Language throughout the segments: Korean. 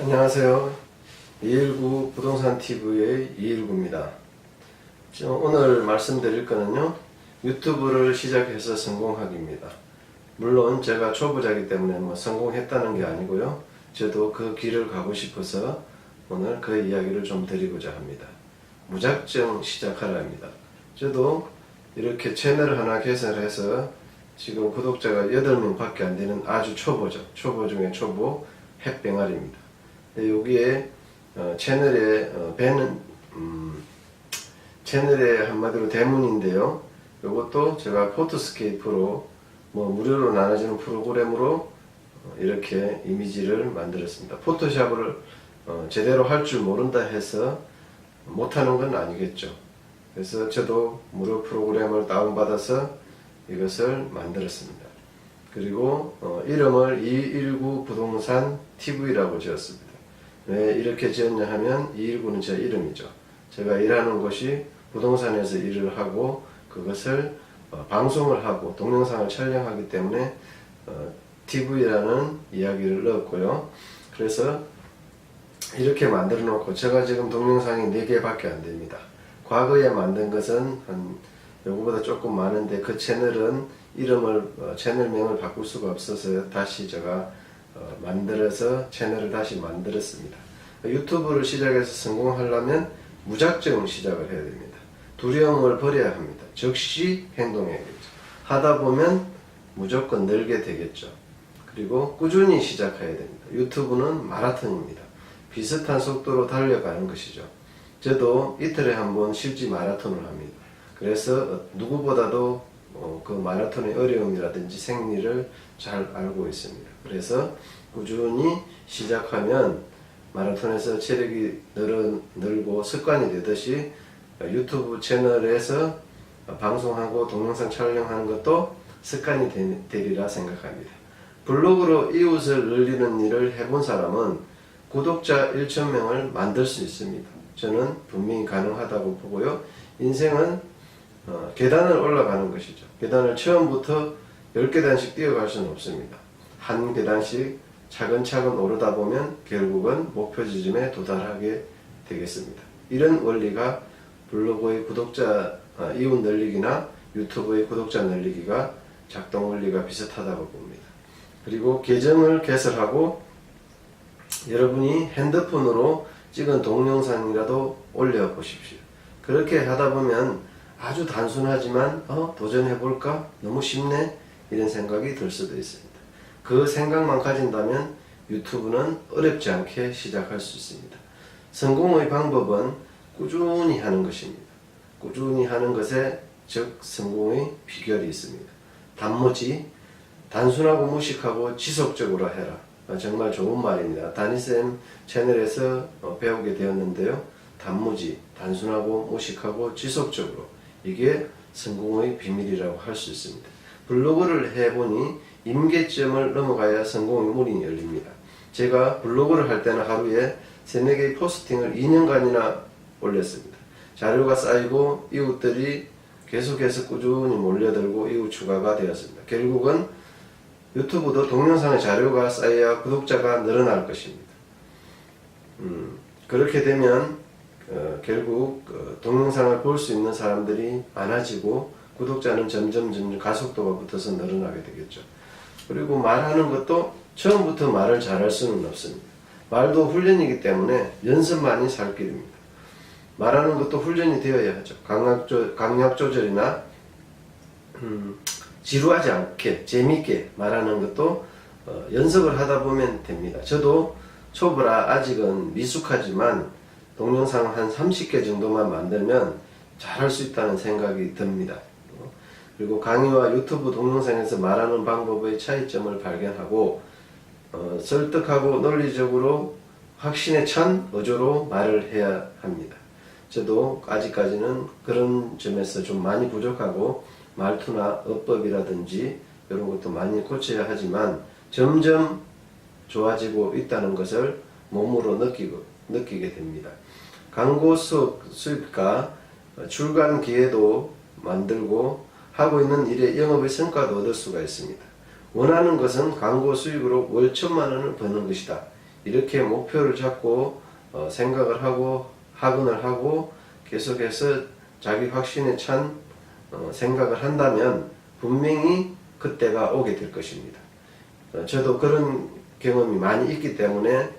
안녕하세요. 219 부동산 TV의 219입니다. 오늘 말씀드릴 거는요, 유튜브를 시작해서 성공하기입니다. 물론 제가 초보자이기 때문에 뭐 성공했다는 게 아니고요, 저도 그 길을 가고 싶어서 오늘 그 이야기를 좀 드리고자 합니다. 무작정 시작하라 합니다. 저도 이렇게 채널을 하나 개설해서 지금 구독자가 8명 밖에 안 되는 아주 초보죠. 초보 중에 초보 햇병아리입니다. 네, 여기에 어, 채널에 어, 배는 음, 채널의 한마디로 대문인데요. 이것도 제가 포토스케이프로 뭐 무료로 나눠지는 프로그램으로 어, 이렇게 이미지를 만들었습니다. 포토샵을 어, 제대로 할 줄 모른다 해서 못하는 건 아니겠죠. 그래서 저도 무료 프로그램을 다운받아서 이것을 만들었습니다. 그리고 어, 이름을 219 부동산 TV라고 지었습니다. 왜 이렇게 지었냐 하면 219는 제 이름이죠. 제가 일하는 곳이 부동산에서 일을 하고 그것을 어, 방송을 하고 동영상을 촬영하기 때문에 어, TV라는 이야기를 넣었고요. 그래서 이렇게 만들어 놓고 제가 지금 동영상이 4개밖에 안 됩니다. 과거에 만든 것은 한 요거보다 조금 많은데 그 채널은 이름을 어, 채널명을 바꿀 수가 없어서 다시 제가 어, 만들어서 채널을 다시 만들었습니다. 유튜브를 시작해서 성공하려면 무작정 시작을 해야 됩니다. 두려움을 버려야 합니다. 즉시 행동해야겠죠. 하다 보면 무조건 늘게 되겠죠. 그리고 꾸준히 시작해야 됩니다. 유튜브는 마라톤입니다. 비슷한 속도로 달려가는 것이죠. 저도 이틀에 한 번 실지 마라톤을 합니다. 그래서 누구보다도 어, 그 마라톤의 어려움이라든지 생리를 잘 알고 있습니다. 그래서 꾸준히 시작하면 마라톤에서 체력이 늘, 늘고 습관이 되듯이 유튜브 채널에서 방송하고 동영상 촬영하는 것도 습관이 되, 되리라 생각합니다. 블로그로 이웃을 늘리는 일을 해본 사람은 구독자 1,000명을 만들 수 있습니다. 저는 분명히 가능하다고 보고요. 인생은 어, 계단을 올라가는 것이죠. 계단을 처음부터 10계단씩 뛰어갈 수는 없습니다. 한 계단씩 차근차근 오르다 보면 결국은 목표 지점에 도달하게 되겠습니다. 이런 원리가 블로그의 구독자 아, 이웃 늘리기나 유튜브의 구독자 늘리기가 작동 원리가 비슷하다고 봅니다. 그리고 계정을 개설하고 여러분이 핸드폰으로 찍은 동영상이라도 올려 보십시오. 그렇게 하다 보면 아주 단순하지만 어 도전해 볼까 너무 쉽네 이런 생각이 들 수도 있습니다. 그 생각만 가진다면 유튜브는 어렵지 않게 시작할 수 있습니다. 성공의 방법은 꾸준히 하는 것입니다. 꾸준히 하는 것에 즉 성공의 비결이 있습니다. 단무지 단순하고 무식하고 지속적으로 해라. 아, 정말 좋은 말입니다. 다니쌤 채널에서 어, 배우게 되었는데요. 단무지, 단순하고 무식하고 지속적으로 이게 성공의 비밀이라고 할 수 있습니다. 블로그를 해보니 임계점을 넘어가야 성공의 문이 열립니다. 제가 블로그를 할 때는 하루에 3, 4개의 포스팅을 2년간이나 올렸습니다. 자료가 쌓이고 이웃들이 계속해서 꾸준히 몰려들고 이웃 추가가 되었습니다. 결국은 유튜브도 동영상의 자료가 쌓여야 구독자가 늘어날 것입니다. 음, 그렇게 되면 어, 결국 어, 동영상을 볼 수 있는 사람들이 많아지고 구독자는 점점 점점 가속도가 붙어서 늘어나게 되겠죠. 그리고 말하는 것도 처음부터 말을 잘할 수는 없습니다. 말도 훈련이기 때문에 연습만이 살 길입니다. 말하는 것도 훈련이 되어야 하죠. 강약, 조, 강약 조절이나 음, 지루하지 않게 재미있게 말하는 것도 어, 연습을 하다 보면 됩니다. 저도 초보라 아직은 미숙하지만 동영상 한 30개 정도만 만들면 잘할 수 있다는 생각이 듭니다. 어, 그리고 강의와 유튜브 동영상에서 말하는 방법의 차이점을 발견하고 어, 설득하고 논리적으로 확신에 찬 어조로 말을 해야 합니다. 저도 아직까지는 그런 점에서 좀 많이 부족하고 말투나 어법이라든지 이런 것도 많이 고쳐야 하지만 점점 좋아지고 있다는 것을 몸으로 느끼고, 느끼게 됩니다. 광고 수입과 출간 기회도 만들고 하고 있는 일의 영업의 성과도 얻을 수가 있습니다. 원하는 것은 광고 수익으로 월 천만 원을 버는 것이다. 이렇게 목표를 잡고 어, 생각을 하고 학원을 하고 계속해서 자기 확신에 찬 어, 생각을 한다면 분명히 그때가 오게 될 것입니다. 어, 저도 그런 경험이 많이 있기 때문에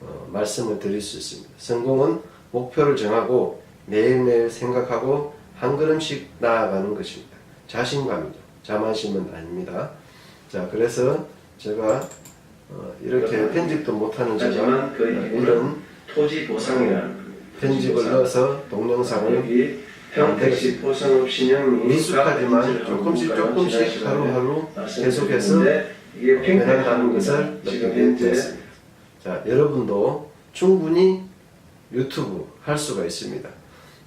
어, 말씀을 드릴 수 있습니다. 성공은 목표를 정하고 매일매일 생각하고 한 걸음씩 나아가는 것입니다. 자신감이죠. 자만심은 아닙니다. 자, 그래서 제가 어, 이렇게 편집도 못하는 제가 그 어, 이런 토지 보상이라는 편집을 넣어서 동영상을 여기 평택시 포상업 신형리 미숙하지만 조금씩 조금씩 하루하루 계속해서 팽팽한 것을 지금 현재. 자, 여러분도 충분히 유튜브 할 수가 있습니다.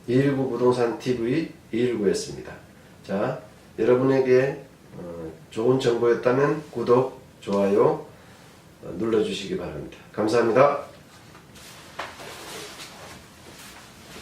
219 부동산 TV 219였습니다. 자, 여러분에게 어, 좋은 정보였다면 구독, 좋아요 어, 눌러주시기 바랍니다. 감사합니다.